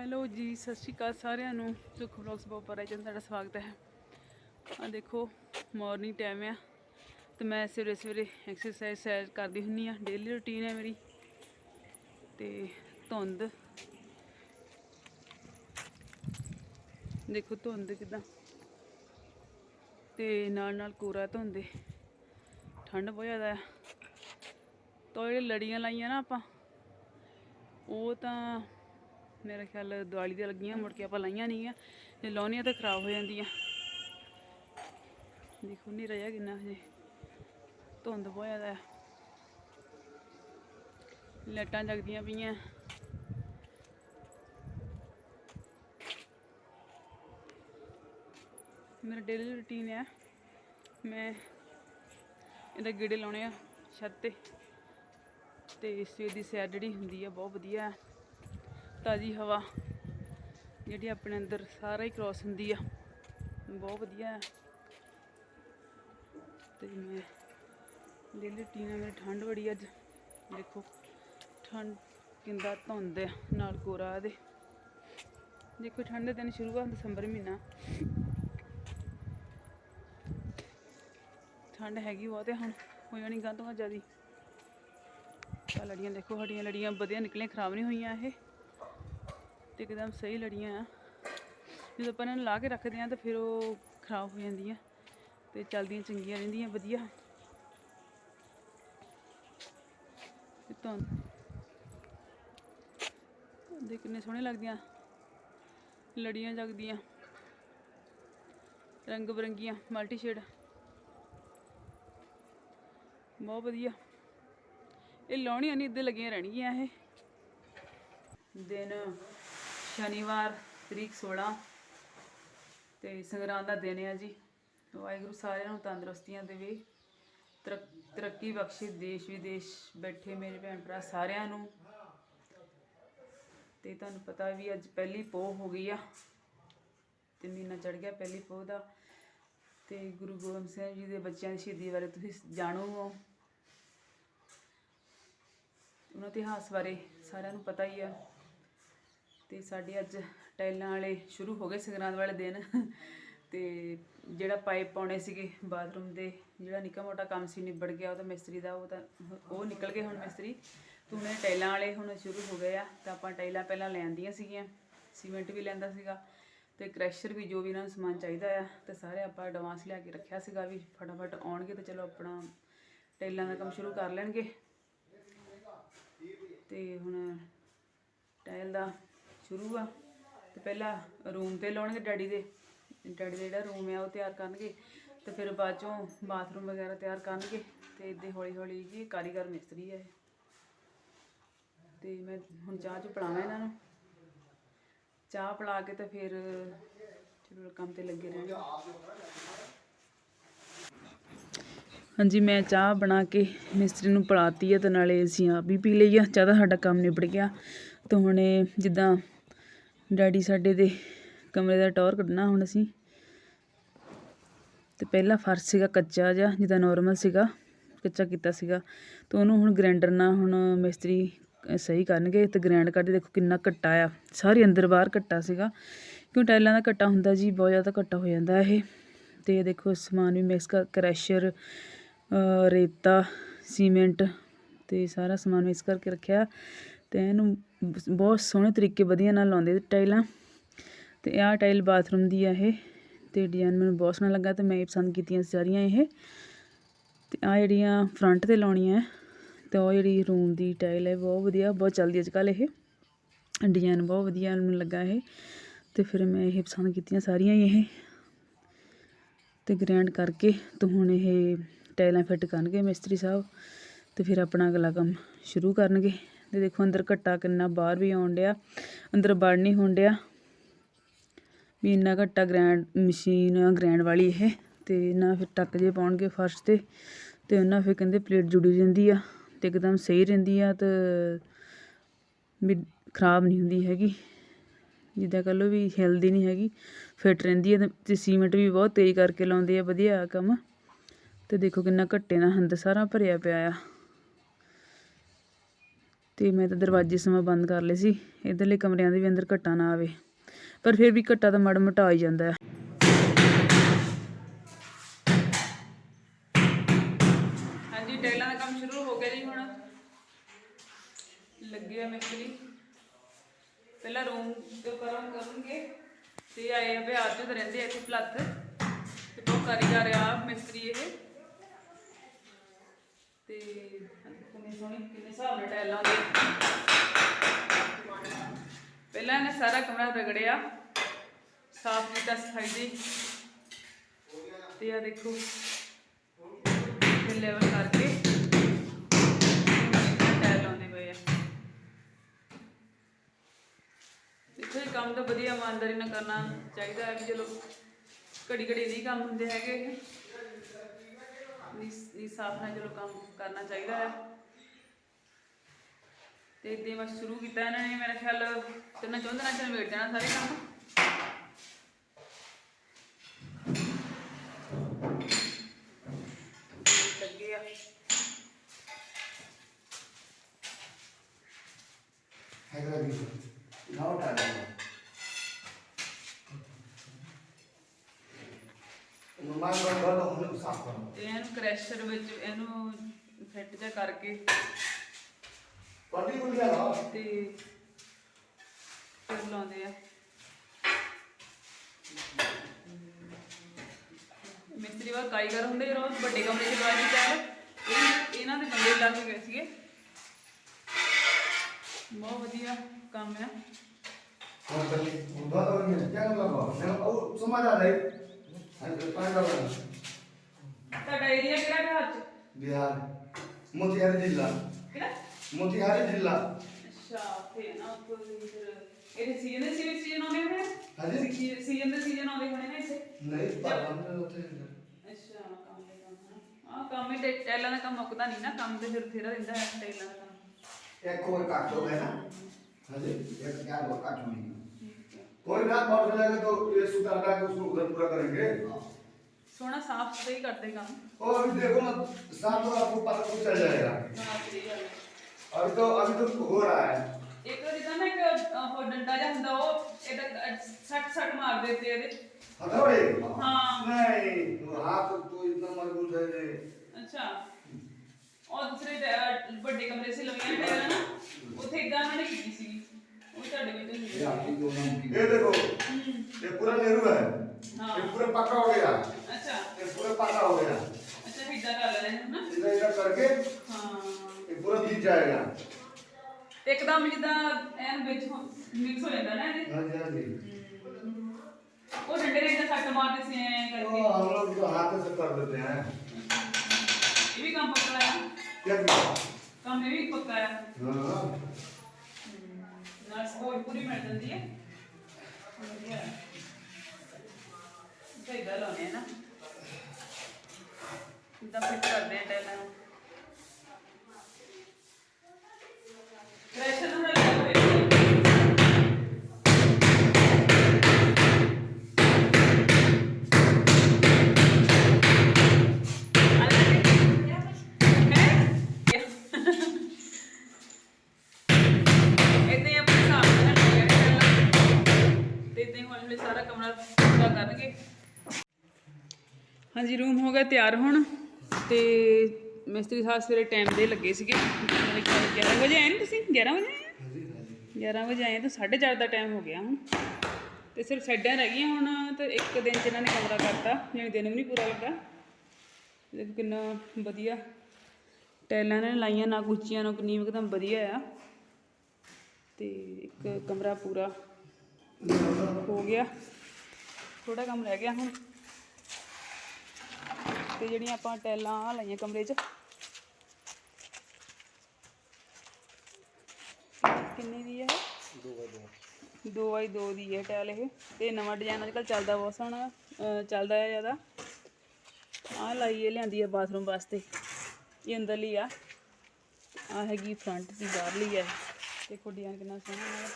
Hello ਜੀ, ਸਤਿ ਸ਼੍ਰੀ ਅਕਾਲ ਸਾਰਿਆਂ ਨੂੰ। ਸੁਖ ਵਲੌਗਸ ਬੋਪਰ ਜਨ ਤੁਹਾਡਾ ਸਵਾਗਤ ਹੈ। ਆ ਦੇਖੋ ਮਾਰਨਿੰਗ ਟਾਈਮ ਆ। ਤੇ ਮੈਂ ਸਵੇਰੇ ਸਵੇਰੇ ਐਕਸਰਸਾਈਜ਼ ਸੈਰ ਕਰਦੀ ਹੁੰਨੀ ਆ ਡੇਲੀ ਰੁਟੀਨ ਹੈ ਮੇਰੀ। ਤੇ ਧੁੰਦ। ਦੇਖੋ ਧੁੰਦ ਕਿਦਾਂ। ਤੇ ਨਾਲ ਨਾਲ ਕੋਰਾ ਧੁੰਦੇ ਠੰਡ ਬਹੁਤ ਜ਼ਿਆਦਾ ਆ। ਤਾਂ ਜਿਹੜੇ ਲੜੀਆਂ ਲਾਈਆਂ ਨਾ ਆਪਾਂ, ਉਹ ਤਾਂ ਮੇਰਾ ਖਿਆਲ ਦਿਵਾਲੀ ਦੇ ਲੱਗੀਆਂ, ਮੁੜ ਕੇ ਆਪਾਂ ਲਾਈਆਂ ਨਹੀਂ ਆ ਜੇ ਲਾਉਣੀਆਂ ਤਾਂ ਖਰਾਬ ਹੋ ਜਾਂਦੀਆਂ। ਦੇਖੋ ਨਹੀਂ ਰਿਹਾ ਕਿੰਨਾ ਹਜੇ। ਧੁੰਦ ਬਹੁਤ ਜ਼ਿਆਦਾ ਆ। ਲਾਈਟਾਂ ਜਗਦੀਆਂ ਪਈਆਂ। ਮੇਰਾ ਡੇਲੀ ਰੁਟੀਨ ਹੈ ਮੈਂ ਇਹਦਾ ਗੇੜੇ ਲਾਉਣੇ ਆ, ਛੱਤ ਤੇ। ਤੇ ਸਵੇਰ ਦੀ ਸੈਰ ਜਿਹੜੀ ਹੁੰਦੀ ਆ, ਬਹੁਤ ਵਧੀਆ। ਤਾਜ਼ੀ ਹਵਾ, ਜਿਹੜੀ ਆਪਣੇ ਅੰਦਰ ਸਾਰਾ ਹੀ ਕ੍ਰੋਸ ਹੁੰਦੀ ਆ। ਬਹੁਤ ਵਧੀਆ ਹੈ ਤੇ ਮੈਂ ਡੇਲੀ ਰੁਟੀਨ ਆ ਮੇਰੀ ਠੰਡ ਬੜੀ ਅੱਜ। ਦੇਖੋ, ਠੰਡ ਕਿੰਦਾ ਧੁੰਦ ਆ, ਨਾਲ ਕੋਰਾ ਇਹਦੇ ਦੇਖੋ ਠੰਡ ਦੇ ਦਿਨ ਸ਼ੁਰੂ ਆ, ਦਸੰਬਰ ਮਹੀਨਾ। ਠੰਡ ਹੈਗੀ ਬਹੁਤ ਹੈ ਹੁਣ ਹੋ ਜਾਣੀ ਗਾਂ ਤੋਂ ਜ਼ਿਆਦੀ। ਆ ਲੜੀਆਂ ਦੇਖੋ ਸਾਡੀਆਂ ਲੜੀਆਂ ਵਧੀਆ ਨਿਕਲੀਆਂ, ਖਰਾਬ ਨਹੀਂ ਹੋਈਆਂ ਇਹ। ਤੇ ਇੱਕਦਮ ਸਹੀ ਲੜੀਆਂ ਆ। ਜਦੋਂ ਆਪਾਂ ਇਹਨਾਂ ਨੂੰ ਲਾ ਕੇ ਰੱਖਦੇ ਆ ਤਾਂ ਫਿਰ ਉਹ ਖਰਾਬ ਹੋ ਜਾਂਦੀਆਂ। ਤੇ ਚੱਲਦੀਆਂ ਚੰਗੀਆਂ ਰਹਿੰਦੀਆਂ, ਵਧੀਆ। ਤੇ ਤਾਂ ਦੇ ਕਿੰਨੇ ਸੋਹਣੇ ਲੱਗਦੀਆਂ। ਲੜੀਆਂ ਜਗਦੀਆਂ। ਰੰਗ ਬਰੰਗੀਆਂ ਮਲਟੀ ਸ਼ੇਡ ਬਹੁਤ ਵਧੀਆ। ਇਹ ਲਾਉਣੀਆਂ ਨਹੀਂ ਇੱਦਾਂ ਲੱਗੀਆਂ ਰਹਿਣਗੀਆਂ ਇਹ। ਦਿਨ। ਸ਼ਨੀਵਾਰ ਤਰੀਕ 16 ਤੇ ਸੰਗਰਾਂਦ ਦਾ ਦਿਨ ਹੈ ਜੀ। ਵਾਹਿਗੁਰੂ ਸਾਰਿਆਂ ਨੂੰ ਤੰਦਰੁਸਤੀਆਂ ਦੇਵੇ। ਤਰੱਕ- ਤਰੱਕੀ ਬਖਸ਼ੇ, ਦੇਸ਼ ਵਿਦੇਸ਼ ਬੈਠੇ ਮੇਰੇ ਭੈਣ ਭਰਾ ਸਾਰਿਆਂ ਨੂੰ। ਤੇ ਤੁਹਾਨੂੰ ਪਤਾ ਵੀ ਅੱਜ ਪਹਿਲੀ ਪੋਹ ਹੋ ਗਈ ਆ ਤੇ ਮਹੀਨਾ ਚੜ ਗਿਆ ਪਹਿਲੀ ਪੋਹ ਦਾ। ਤੇ ਗੁਰੂ ਗੋਬਿੰਦ ਸਿੰਘ ਜੀ ਦੇ ਬੱਚਿਆਂ ਦੀ ਸ਼ਹੀਦੀ ਬਾਰੇ ਤੁਸੀਂ ਜਾਣੋ ਉਹਨਾਂ ਦੇ ਇਤਿਹਾਸ ਬਾਰੇ ਸਾਰਿਆਂ ਨੂੰ ਪਤਾ ਹੀ ਆ। ਤੇ ਸਾਡੇ ਅੱਜ ਟਾਈਲਾਂ ਵਾਲੇ ਸ਼ੁਰੂ ਹੋ ਗਏ ਸੰਗਰਾਂਦ ਵਾਲੇ ਦਿਨ। ਤੇ ਜਿਹੜਾ ਪਾਈਪ ਪਾਉਣੇ ਸੀਗੇ ਬਾਥਰੂਮ ਦੇ, ਜਿਹੜਾ ਨਿੱਕਾ ਮੋਟਾ ਕੰਮ ਸੀ ਨਿਬੜ ਗਿਆ, ਉਹ ਤਾਂ ਮਿਸਤਰੀ ਦਾ, ਉਹ ਤਾਂ ਉਹ ਨਿਕਲ ਗਏ ਹੁਣ ਮਿਸਤਰੀ। ਤੇ ਹੁਣ ਟਾਈਲਾਂ ਵਾਲੇ ਹੁਣ ਸ਼ੁਰੂ ਹੋ ਗਏ ਆ, ਤਾਂ ਆਪਾਂ ਟਾਈਲਾਂ ਪਹਿਲਾਂ ਲੈਂਦੀਆਂ ਸੀਗੀਆਂ, ਸੀਮੈਂਟ ਵੀ ਲੈਂਦਾ ਸੀਗਾ ਤੇ ਕ੍ਰੈਸ਼ਰ ਵੀ ਜੋ ਵੀ ਇਹਨਾਂ ਨੂੰ ਸਮਾਨ ਚਾਹੀਦਾ ਆ, ਤੇ ਸਾਰੇ ਆਪਾਂ ਐਡਵਾਂਸ ਲਿਆ ਕੇ ਰੱਖਿਆ ਸੀਗਾ ਵੀ ਫਟਾਫਟ ਆਉਣਗੇ ਤੇ ਚਲੋ ਆਪਣਾ ਟਾਈਲਾਂ ਦਾ ਕੰਮ ਸ਼ੁਰੂ ਕਰ ਲੈਣਗੇ। ਤੇ ਹੁਣ ਟਾਇਲ ਦਾ ਸ਼ੁਰੂ ਆ। ਤੇ ਪਹਿਲਾਂ ਰੂਮ ਤੇ ਲਾਉਣਗੇ ਡੈਡੀ ਦੇ। ਡੈਡੀ ਦਾ ਜਿਹੜਾ ਰੂਮ ਆ, ਉਹ ਤਿਆਰ ਕਰਨਗੇ। ਤੇ ਫਿਰ ਬਾਅਦ ਚੋਂ ਬਾਥਰੂਮ ਵਗੈਰਾ ਤਿਆਰ ਕਰਨਗੇ। ਤੇ ਇਦਾਂ ਹੌਲੀ ਹੌਲੀ ਜੀ ਕਾਰੀਗਰ ਮਿਸਤਰੀ ਆ ਇਹ। ਤੇ ਮੈਂ ਹੁਣ ਚਾਹ ਚ ਪਲਾਵਾਂ ਇਹਨਾਂ ਨੂੰ। ਚਾਹ ਪਲਾ ਕੇ ਤੇ ਫਿਰ ਚਲੋ ਕੰਮ ਤੇ ਲੱਗੇ ਰਹਿਣਗੇ ਹਾਂਜੀ, ਮੈਂ ਚਾਹ ਬਣਾ ਕੇ ਮਿਸਤਰੀ ਨੂੰ ਪਲਾਤੀ ਆ ਤੇ ਨਾਲੇ ਅਸੀਂ ਆਪ ਵੀ ਪੀ ਲਈ ਆ। ਚਾਹ ਦਾ ਸਾਡਾ ਕੰਮ ਨਿਬੜ ਗਿਆ। ਤੇ ਹੁਣ ਇਹ ਜਿੱਦਾਂ ਡੈਡੀ ਸਾਡੇ ਦੇ ਕਮਰੇ ਦਾ ਟੌਰ ਕੱਢਣਾ ਹੁਣ ਅਸੀਂ। ਤੇ ਪਹਿਲਾ ਫਰਸ਼ ਸੀਗਾ ਕੱਚਾ ਜਿਹਾ, ਜਿੱਦਾਂ ਨਾਰਮਲ ਸੀਗਾ, ਕੱਚਾ ਕੀਤਾ ਸੀਗਾ। ਤੇ ਉਹਨੂੰ ਹੁਣ ਗ੍ਰਾਈਂਡਰ ਨਾਲ ਹੁਣ ਮਿਸਤਰੀ ਸਹੀ ਕਰਨਗੇ ਤੇ ਗ੍ਰਾਈਂਡ ਕਰਦੇ ਦੇਖੋ ਕਿੰਨਾ ਘੱਟਾ ਆ। ਸਾਰੇ ਅੰਦਰ ਬਾਹਰ ਘੱਟਾ ਸੀਗਾ। ਕਿਉਂ ਟਾਈਲਾਂ ਦਾ ਘੱਟਾ ਹੁੰਦਾ ਜੀ, ਬਹੁਤ ਜ਼ਿਆਦਾ ਘੱਟਾ ਹੋ ਜਾਂਦਾ ਇਹ। ਤੇ ਦੇਖੋ ਸਮਾਨ ਵੀ ਮਿਕਸ ਕਰ ਕ੍ਰੈਸ਼ਰ ਰੇਤਾ ਸੀਮੈਂਟ ਤੇ ਸਾਰਾ ਸਮਾਨ ਮਿਕਸ ਕਰਕੇ ਰੱਖਿਆ। ਅਤੇ ਇਹਨੂੰ ਬ- ਬਹੁਤ ਸੋਹਣੇ ਤਰੀਕੇ ਵਧੀਆ ਨਾਲ ਲਾਉਂਦੇ ਟਾਈਲਾਂ। ਅਤੇ ਆਹ ਟਾਈਲ ਬਾਥਰੂਮ ਦੀ ਆ ਇਹ ਅਤੇ ਡਿਜ਼ਾਇਨ ਮੈਨੂੰ ਬਹੁਤ ਸੋਹਣਾ ਲੱਗਾ ਅਤੇ ਮੈਂ ਇਹ ਪਸੰਦ ਕੀਤੀਆਂ ਸਾਰੀਆਂ ਇਹ। ਅਤੇ ਆਹ ਜਿਹੜੀਆਂ ਫਰੰਟ ਤੇ ਲਾਉਣੀਆਂ ਅਤੇ ਉਹ ਜਿਹੜੀ ਰੂਮ ਦੀ ਟਾਈਲ ਹੈ ਬਹੁਤ ਵਧੀਆ, ਬਹੁਤ ਚੱਲਦੀ ਅੱਜ ਕੱਲ੍ਹ ਇਹ। ਡਿਜ਼ਾਈਨ ਬਹੁਤ ਵਧੀਆ ਮੈਨੂੰ ਲੱਗਾ ਇਹ ਅਤੇ ਫਿਰ ਮੈਂ ਇਹ ਪਸੰਦ ਕੀਤੀਆਂ ਸਾਰੀਆਂ ਹੀ ਇਹ। ਤੇ ਗ੍ਰੈਂਡ ਕਰਕੇ ਤੇ ਹੁਣ ਇਹ ਟਾਈਲਾਂ ਫਿੱਟ ਕਰਨਗੇ ਮਿਸਤਰੀ ਸਾਹਿਬ ਤੇ ਫਿਰ ਆਪਣਾ ਅਗਲਾ ਕੰਮ ਸ਼ੁਰੂ ਕਰਨਗੇ। ਤੇ ਦੇਖੋ ਅੰਦਰ ਘੱਟਾ ਕਿੰਨਾ ਬਾਹਰ ਵੀ ਆਉਣ ਡਿਆ, ਅੰਦਰ ਵੜ ਨਹੀਂ ਹੋਣ ਡਿਆ। ਵੀ ਇੰਨਾ ਘੱਟਾ ਗ੍ਰੈਂਡ ਮਸ਼ੀਨ ਗ੍ਰੈਂਡ ਵਾਲੀ ਇਹ, ਤੇ ਨਾ ਫਿਰ ਟੱਕ ਜੇ ਪਾਉਣਗੇ ਫਰਸ਼ ਤੇ ਤੇ ਉਹਨਾਂ ਫਿਰ ਕਹਿੰਦੇ ਪਲੇਟ ਜੁੜੀ ਰਹਿੰਦੀ ਆ, ਤੇ ਇੱਕਦਮ ਸਹੀ ਰਹਿੰਦੀ ਆ ਤੇ ਵੀ ਖਰਾਬ ਨਹੀਂ ਹੁੰਦੀ ਹੈਗੀ। ਜਿੱਦਾਂ ਕਹ ਲਓ ਵੀ ਹਿਲਦੀ ਨਹੀਂ ਹੈਗੀ ਫਿੱਟ ਰਹਿੰਦੀ ਹੈ ਤੇ- ਸੀਮੈਂਟ ਵੀ ਬਹੁਤ ਤੇਜ਼ ਕਰਕੇ ਲਾਉਂਦੇ ਆ, ਵਧੀਆ ਕੰਮ। ਤੇ ਦੇਖੋ ਕਿੰਨਾ ਘੱਟੇ ਨਾਲ ਹੰਦ ਸਾਰਾ ਭਰਿਆ ਪਿਆ ਆ। ਤੇ ਮੈਂ ਤਾਂ ਦਰਵਾਜ਼ੇ ਸਮਾਂ ਬੰਦ ਕਰ ਲਏ ਸੀ। ਇਧਰਲੇ ਕਮਰਿਆਂ ਦੇ ਵੀ ਅੰਦਰ ਘੱਟਾ ਨਾ ਆਵੇ। ਪਰ ਫਿਰ ਵੀ ਘੱਟਾ ਤਾਂ ਮਾੜਾ ਮੋਟਾ ਆ ਹੀ ਜਾਂਦਾ ਹੈ। ਹਾਂਜੀ, ਟੈਲਾਂ ਦਾ ਕੰਮ ਸ਼ੁਰੂ ਹੋ ਗਿਆ ਜੀ ਹੁਣ। ਲੱਗੇ ਆ ਮਿਸਤਰੀ ਪਹਿਲਾਂ ਰੂਮ ਤੇ ਕਰਮ ਕਰਨਗੇ। ਤੇ ਆਏ ਆ ਬਿਹਾਰ ਚ ਰਹਿੰਦੇ ਆ ਇੱਥੇ ਪਲੱਥ। ਤੇ ਬਹੁਤ ਕਾਰੀਗਰ ਆ ਮਿਸਤਰੀ ਇਹ। ਤੇ ਸੋਹਣੀ ਕਿੰਨੇ ਹਿਸਾਬ ਨਾਲ ਟੈਲਾਂ ਦੇ। ਪਹਿਲਾਂ ਇਹਨੇ ਸਾਰਾ ਕਮਰਾ ਰਗੜਿਆ। ਸਾਫ਼ ਕੀਤਾ ਸਫ਼ਾਈ ਦੀ। ਤੇ ਆ ਦੇਖੋ ਲੈਵਲ ਕਰਕੇ ਟੈਲ ਲਾਉਂਦੇ ਪਏ ਆ ਇੱਥੇ ਕੰਮ ਤਾਂ ਵਧੀਆ ਇਮਾਨਦਾਰੀ ਨਾਲ ਕਰਨਾ ਚਾਹੀਦਾ ਹੈ ਵੀ ਚਲੋ ਘੜੀ ਘੜੀ ਨਹੀਂ ਕੰਮ ਹੁੰਦੇ ਹੈਗੇ। ਇਹ ਸਾਫ਼ ਨਾਲ ਚਲੋ ਕੰਮ ਕਰਨਾ ਚਾਹੀਦਾ ਹੈ। ਤੇ ਇਦਾਂ ਬਸ ਸ਼ੁਰੂ ਕੀਤਾ ਇਹਨਾਂ ਨੇ ਮੇਰਾ ਖਿਆਲ ਤਿੰਨ ਚੌਂ ਦਿਨਾਂ ਚ ਨਿਬੇੜ ਜਾਣਾ ਸਾਰੇ ਕੰਮ ਤੇ ਇਹਨੂੰ ਕ੍ਰੈਸ਼ਰ ਵਿੱਚ ਇਹਨੂੰ ਫਿੱਟ ਜਿਹਾ ਕਰਕੇ ਤੇ ਫਿਰ ਲਾਉਂਦੇ ਆ। ਮਿਸਤਰੀ ਵਾ ਕਾਰੀਗਰ ਹੁੰਦੇ ਰੋਜ਼ ਵੱਡੇ ਕਮਰੇ 'ਚ ਬਾਜੀ ਚਾਹ ਇਹ ਇਹਨਾਂ ਦੇ ਬੰਦੇ ਲਾ ਕੇ ਗਏ ਸੀਗੇ। ਬਹੁਤ ਵਧੀਆ ਕੰਮ ਆ। ਹੋਰ ਕਰੀ ਉਹਦਾ ਤਾਂ ਨਹੀਂ ਕਿਆ ਨਾ ਲਗਾ ਮੈਂ ਉਹ ਸਮਝ ਆ ਰਹੀ ਹਾਂ ਪਾਣੀ ਦਾ ਤੁਹਾਡਾ ਏਰੀਆ ਕਿਹੜਾ ਘਰ 'ਚ? ਬਿਹਾਰ ਮੋਤੀਹਾਰੀ ਜ਼ਿਲ੍ਹਾ। ਕਿਹੜਾ? ਮੋਤੀਹਾਰੀ ਜ਼ਿਲ੍ਹਾ ਅੱਛਾ ਤੇ ਨਾ ਉੱਥੇ ਫਿਰ ਇਹਦੇ ਸੀਜ਼ਨ ਦੇ ਸੀਜ਼ਨ ਸੀਜ਼ਨ ਆਉਂਦੇ ਹੋਣੇ ਹਾਂਜੀ ਸੀਜ਼ਨ ਦੇ ਸੀਜ਼ਨ ਆਉਂਦੇ ਹੋਣੇ ਨੇ ਇੱਥੇ ਨਹੀਂ ਪਰ ਮੈਂ ਉੱਥੇ ਅੱਛਾ ਕੰਮ ਦੇ ਕੰਮ ਆ ਕੰਮ ਹੀ ਟੈ- ਟੈਲਾਂ ਦਾ ਕੰਮ ਮੁੱਕਦਾ ਨਹੀਂ ਨਾ ਕੰਮ ਤੇ ਫਿਰ ਫੇਰਾ ਰਹਿੰਦਾ ਹੈ ਟੈਲਾਂ ਦਾ ਕੰਮ ਇੱਕ ਹੋਰ ਕੱਟ ਹੋ ਗਿਆ ਨਾ ਹਾਂਜੀ एक क्या और काट होगी कोई ना काट हो जाएगा तो ये सूता लगा के उसको उधर पूरा करेंगे ਸੋਹਣਾ ਸਾਫ ਸਫਾਈ ਕਰਦੇ ਕੰਮ और अभी देखो ना शाम को आपको पता तो चल जाएगा ਹਾਂ ਸਹੀ ਗੱਲ ਹੈ अभी तो अभी तो हो रहा है ਇੱਕ ਜਿੱਦਾਂ ਨਾ ਇੱਕ ਅਹ, ਉਹ ਡੰਡਾ ਜਿਹਾ ਹੁੰਦਾ ਉਹ ਇਹਦਾ ਸੱਟ ਸੱਟ ਮਾਰ ਦਿੰਦੇ ਇਹਦੇ हथौड़े हाँ। नहीं वो हाथ तो इतना मजबूत है नहीं ਅੱਛਾ ਉਹ ਦੂਸਰੇ ਟੈ- ਵੱਡੇ ਕਮਰੇ ਸੀ ਲਵੀਆਂ ਟੈਲਾਂ ਨਾ ਉੱਥੇ ਇਦਾਂ ਉਹਨਾਂ ਨੇ ਕੀਤੀ ਸੀ ਉਹ ਤੁਹਾਡੇ ਵਿੱਚ ਹੁੰਦੀ ਹੈ ये देखो हम्म, ये पूरा नेहरू है हाँ। ये पूरा पक्का हो गया ਅੱਛਾ ये पूरा पक्का हो गया ये पूरा दिख जाएगा ਤੇ ਇੱਕਦਮ ਜਿੱਦਾਂ ਐਨ ਵਿੱਚ ਮਿਕਸ ਹੋ ਜਾਂਦਾ ਨਾ ਇਹਦੇ हाँ जी हाँ जी ਉਹ ਡੰਡੇ ਨੇ ਤਾਂ ਸੱਟ ਮਾਰਦੇ ਸੀ ਐ तो ਕਰਕੇ हम लोग तो हाथ से कर देते हैं ਇਹ ਵੀ ਕੰਮ ਪੱਕਾ ਆ क्या किया ਕੰਮ ਇਹ ਵੀ ਪੱਕਾ ਆ हाँ ਨਾਲ ਸਪੋਰਟ ਪੂਰੀ ਮਿਲ ਜਾਂਦੀ ਹੈ ਵਧੀਆ ਸਹੀ ਗੱਲ ਹੋਣੀ ਹੈ ਨਾ ਇਦਾਂ ਫਿੱਟ ਕਰਦੇ ਆ ਟੈਲਾਂ ਨੂੰ ਹਾਂਜੀ ਰੂਮ ਹੋ ਗਿਆ ਤਿਆਰ ਹੁਣ ਤੇ ਮਿਸਤਰੀ ਸਾਹਿਬ ਸਵੇਰੇ ਟਾਈਮ ਦੇ ਲੱਗੇ ਸੀਗੇ। ਮੇਰੇ ਖਿਆਲ 11 ਵਜੇ ਆਏ ਨੇ ਤੁਸੀਂ? 11 ਵਜੇ ਆਏ? ਆ? 11 ਵਜੇ ਆਏ ਤਾਂ 4:30 ਦਾ ਟਾਈਮ ਹੋ ਗਿਆ ਹੁਣ। ਤੇ ਸਿਰਫ ਸਾਈਡਾਂ ਰਹਿ ਗਈਆਂ ਹੁਣ ਤੇ ਇੱਕ ਦਿਨ ਚ ਇਹਨਾਂ ਨੇ ਕਮਰਾ ਕਰਤਾ ਜਾਣੀ ਦਿਨ ਵੀ ਨਹੀਂ ਪੂਰਾ ਲੱਗਾ। ਦੇਖੋ ਕਿੰਨਾ ਵਧੀਆ ਟੈਲਾਂ ਨੇ ਲਾਈਆਂ ਨਾ ਕੁੱਚੀਆਂ ਨਾ ਨੀਮ ਇੱਕਦਮ ਵਧੀਆ ਆ। ਤੇ ਇੱਕ ਕਮਰਾ ਪੂਰਾ ਹੋ ਗਿਆ। ਥੋੜਾ ਕੰਮ ਰਹਿ ਗਿਆ ਹੁਣ। ਤੇ ਜਿਹੜੀਆਂ ਆਪਾਂ ਟੈਲਾਂ ਲਾਈਆਂ ਕਮਰੇ 'ਚ ਕਿੰਨੇ ਦੀ ਹੈ ਇਹ? 2x2 ਦੀ ਹੈ ਟੈਲ ਇਹ। ਤੇ ਨਵਾਂ ਡਿਜ਼ਾਈਨ ਅੱਜਕੱਲ ਚੱਲਦਾ ਬਹੁਤ ਸੋਹਣਾ। ਚੱਲਦਾ ਹੈ ਜ਼ਿਆਦਾ। ਆ ਲਾਈਏ ਲਿਆਂਦੀ ਹੈ ਬਾਥਰੂਮ ਵਾਸਤੇ। ਇਹ ਅੰਦਰਲੀ ਆ। ਆ ਹੈਗੀ ਫਰੰਟ ਦੀ ਬਾਹਰਲੀ ਹੈ ਦੇਖੋ ਡਿਜ਼ਾਈਨ ਕਿੰਨਾ ਸੋਹਣਾ ਹੈ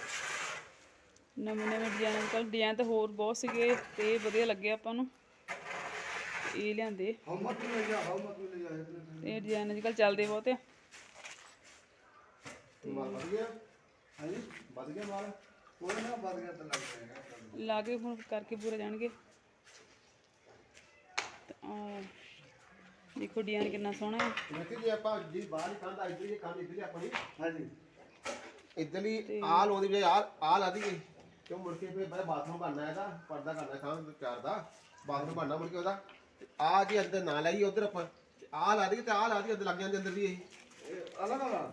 ਨਵੇਂ ਨਵੇਂ ਡਿਜ਼ਾਈਨ ਅੱਜਕੱਲ ਡਿਜ਼ਾਈਨ ਤਾਂ ਹੋਰ ਬਹੁਤ ਸੀਗੇ ਤੇ ਵਧੀਆ ਲੱਗੇ ਆਪਾਂ ਨੂੰ। ਇਹ ਲਿਆਂਦੇ। ਹਾਉ ਮਚ ਮਿਲ ਹਾਉ ਮਚ ਇਹ ਡਿਜ਼ਾਈਨ ਅੱਜਕੱਲ ਚੱਲਦੇ ਬਹੁਤ ਆ। ਮਾਰ ਗਿਆ ਹਾਂਜੀ ਵੱਧ ਗਿਆ ਮਾਲ? ਕੋਈ ਨਾ ਵੱਧ ਗਿਆ ਤਾਂ ਲੱਗ ਜਾਏਗਾ। ਲਾ ਕੇ ਹੁਣ ਕਰਕੇ ਪੂਰੇ ਜਾਣਗੇ। ਤਾਂ ਦੇਖੋ ਡਿਜ਼ਾਈਨ ਕਿੰਨਾ ਸੋਹਣਾ ਹੈ। ਦੇਖੀ ਜੇ ਆਪਾਂ ਜੀ ਬਾਹਰ ਹੀ ਕੰਧ ਇੱਧਰ ਹੀ ਕੰਧ ਇੱਧਰ ਹੀ ਆਪਣੀ। ਹਾਂਜੀ। ਇੱਧਰਲੀ ਆਲ ਉਹਦੀ ਬਜਾਏ ਆਲ ਆਲ ਆਦੀ ਗਈ ਕਿਉਂ ਮੁੜ ਕੇ ਫਿਰ ਬਾਥਰੂਮ ਬਣਨਾ ਇਹਦਾ ਪਰਦਾ ਕਰਨਾ ਖਾਂ ਚਾਰ ਦਾ। ਬਾਥਰੂਮ ਬਣਨਾ ਮੁੜ ਕੇ ਉਹਦਾ। ਆ ਜੀ ਅੰਦਰ ਨਾ ਲਾਈ ਉਧਰ ਆਪਾਂ। ਆਲ ਆਦੀ ਤੇ ਆਲ ਆਦੀ ਅੰਦਰ ਲੱਗ ਜਾਂਦੇ ਅੰਦਰ ਵੀ ਇਹ ਅਲੱਗ ਅਲੱਗ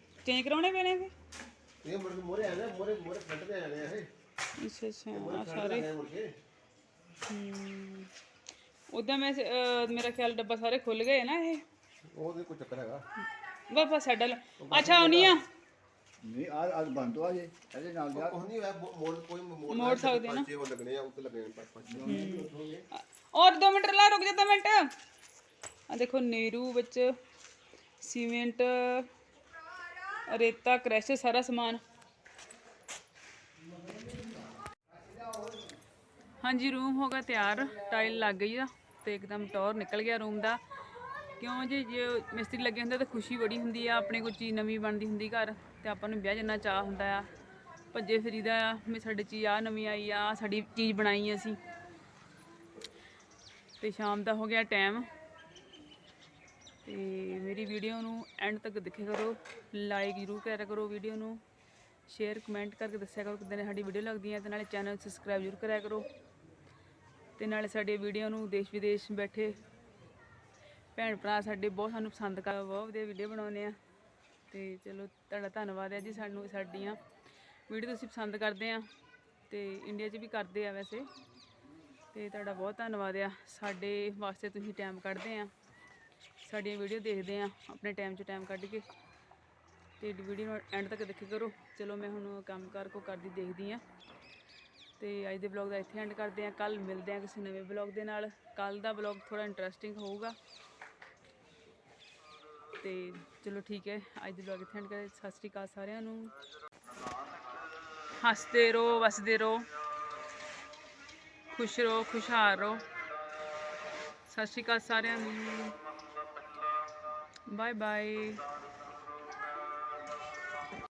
ਚੇਂਜ ਕਰਾਉਣੇ ਪੈਣੇ ਵੀ ਇਹ ਮੁੜ ਕੇ ਮੋਰੇ ਆਣਾ ਮੋਰੇ ਮੋਰੇ ਫਟ ਤੇ ਆਣੇ ਇਹ। ਅੱਛਾ ਅੱਛਾ ਆਹ ਸਾਰੇ। ਮੁੜ ਮੈਂ ਮੇਰਾ ਖਿਆਲ ਡੱਬਾ ਸਾਰੇ ਖੁੱਲ ਗਏ ਨਾ ਇਹ? ਉਹਦੇ ਕੋਈ ਚੱਕਰ ਹੈਗਾ। ਬਾਬਾ ਸਾਡਾ ਲ- ਅੱਛਾ ਆਉਣੀ ਆ। ਨਹੀਂ ਆ ਅੱਜ ਬੰਦ ਹੋ ਆ ਜੇ ਇਹਦੇ ਨਾਲ ਯਾਰ। ਕੋਈ ਨਹੀਂ ਮੋੜ ਕੋਈ ਮੋੜ ਸਕਦੇ ਨਾ। ਉਹ ਲੱਗਣੇ ਆ ਉੱਤੇ ਲੱਗਣੇ ਪਰ ਪੰਜੇ ਔਰ 2 ਮਿੰਟ ਲਾ ਰੁਕ ਜਾ 2 ਮਿੰਟ। ਆ ਦੇਖੋ ਨੀਰੂ ਵਿੱਚ ਸੀਮੈਂਟ ਰੇਤਾ, ਕ੍ਰੈਸ਼, ਸਾਰਾ ਸਮਾਨ। ਹਾਂਜੀ, ਰੂਮ ਹੋ ਗਿਆ ਤਿਆਰ। ਟਾਈਲ ਲੱਗ ਗਈ ਆ ਤੇ ਇੱਕਦਮ ਟੌਰ ਨਿਕਲ ਗਿਆ ਰੂਮ ਦਾ। ਕਿਉਂ ਜੇ ਜੇ ਮਿਸਤਰੀ ਲੱਗੇ ਹੁੰਦੇ ਤਾਂ ਖੁਸ਼ੀ ਬੜੀ ਹੁੰਦੀ ਆ, ਆਪਣੇ ਕੋਈ ਚੀਜ਼ ਨਵੀਂ ਬਣਦੀ ਹੁੰਦੀ ਘਰ ਤੇ ਆਪਾਂ ਨੂੰ ਵਿਆਹ ਜੰਨਾ ਚਾਹ ਹੁੰਦਾ ਆ। ਭੱਜੇ ਫਰੀਦਾ ਆ, ਵੀ ਸਾਡੇ ਚੀਜ਼ ਆ ਨਵੀਂ ਆਈ ਆ, ਆਹ ਸਾਡੀ ਚੀਜ਼ ਬਣਾਈ ਅਸੀਂ। ਤੇ ਸ਼ਾਮ ਦਾ ਹੋ ਗਿਆ ਟਾਈਮ ਤੇ ਮੇਰੀ ਵੀਡੀਓ ਨੂੰ ਐਂਡ ਤੱਕ ਦੇਖਿਆ ਕਰੋ ਲਾਈਕ ਜ਼ਰੂਰ ਕਰਿਆ ਕਰੋ ਵੀਡੀਓ ਨੂੰ ਸ਼ੇਅਰ ਕਮੈਂਟ ਕਰਕੇ ਦੱਸਿਆ ਕਰੋ ਕਿਦਾਂ ਦੀ ਸਾਡੀ ਵੀਡੀਓ ਲੱਗਦੀ ਹੈ ਤੇ ਨਾਲੇ ਚੈਨਲ ਸਬਸਕ੍ਰਾਈਬ ਜ਼ਰੂਰ ਕਰਿਆ ਕਰੋ ਤੇ ਨਾਲੇ ਸਾਡੀ ਵੀਡੀਓ ਨੂੰ ਦੇਸ਼ ਵਿਦੇਸ਼ ਬੈਠੇ ਭੈਣ ਭਰਾ ਸਾਡੇ ਬਹੁਤ ਸਾਨੂੰ ਪਸੰਦ ਕਰ ਬਹੁਤ ਵਧੀਆ ਵੀਡੀਓ ਬਣਾਉਂਦੇ ਆ ਤੇ ਚਲੋ ਤੁਹਾਡਾ ਧੰਨਵਾਦ ਹੈ ਜੀ ਸਾਨੂੰ ਸਾਡੀਆਂ ਵੀਡੀਓ ਤੁਸੀਂ ਪਸੰਦ ਕਰਦੇ ਆ ਤੇ ਇੰਡੀਆ 'ਚ ਵੀ ਕਰਦੇ ਆ ਵੈਸੇ ਤੇ ਤੁਹਾਡਾ ਬਹੁਤ ਧੰਨਵਾਦ ਆ, ਸਾਡੇ ਵਾਸਤੇ ਤੁਸੀਂ ਟਾਈਮ ਕੱਢਦੇ ਆ। ਸਾਡੀਆਂ ਵੀਡੀਓ ਦੇਖਦੇ ਆ ਆਪਣੇ ਟਾਈਮ 'ਚ ਟਾਈਮ ਕੱਢ ਕੇ। ਤੇ ਵੀਡੀਓ ਨੂੰ ਐਂਡ ਤੱਕ ਦੇਖਿਆ ਕਰੋ। ਚਲੋ ਮੈਂ ਹੁਣ ਕੰਮ ਕਾਰ ਕੋ ਕਰਦੀ ਦੇਖਦੀ ਆ। ਤੇ ਅੱਜ ਦੇ ਵਲੌਗ ਦਾ ਇੱਥੇ ਐਂਡ ਕਰਦੇ ਆ। ਕੱਲ ਮਿਲਦੇ ਆ ਕਿਸੇ ਨਵੇਂ ਵਲੌਗ ਦੇ ਨਾਲ। ਕੱਲ ਦਾ ਵਲੌਗ ਥੋੜਾ ਇੰਟਰਸਟਿੰਗ ਹੋਊਗਾ। ਤੇ ਚਲੋ ਠੀਕ ਹੈ, ਅੱਜ ਦੇ ਵਲੌਗ ਇੱਥੇ ਐਂਡ ਕਰਦੇ ਸਤਿ ਸ਼੍ਰੀ ਅਕਾਲ ਸਾਰਿਆਂ ਨੂੰ। ਹੱਸਦੇ ਰਹੋ, ਵਸਦੇ ਰਹੋ। ਖੁਸ਼ ਰਹੋ, ਖੁਸ਼ਹਾਲ ਰਹੋ। ਸਤਿ ਸ਼੍ਰੀ ਅਕਾਲ ਸਾਰਿਆਂ ਨੂੰ। Bye bye.